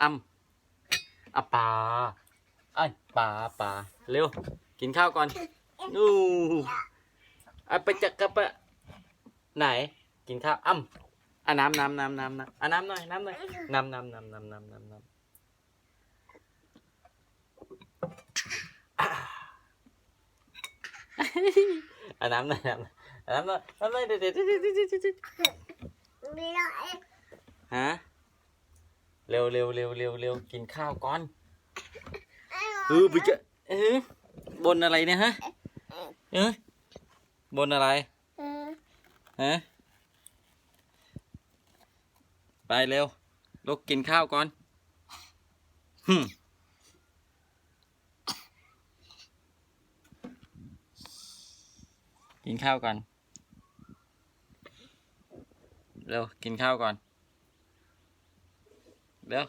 อ้ำอะปลาไอ้ยปลาปลาเร็ว กินข้าวก่อนนู่อะไปจักกะปะไหน กินข้าวอ้ำอะน้ำน้ำน้ำน้ำน้ำอะน้ำหน่อยน้ำหน่อยน้ำน้ำน้ำน้ำน้ำน้ำน้ำอะน้ำหน่อยน้ำหน่อยอะน้ำหน่อยน้ำหน่อยเด็ดเด็ดเด็ดเด็ดเด็ดเด็ดไม่ได้ฮะเร็วเร็วเร็วเร็วเร็วกินข้าวก่อนเออไปเจอเออบนอะไรเนี่ยฮะเออบนอะไรเออฮะไปเร็วลุกกินข้าวก่อนหึมกินข้าวก่อนเร็วกินข้าวก่อน เร็ว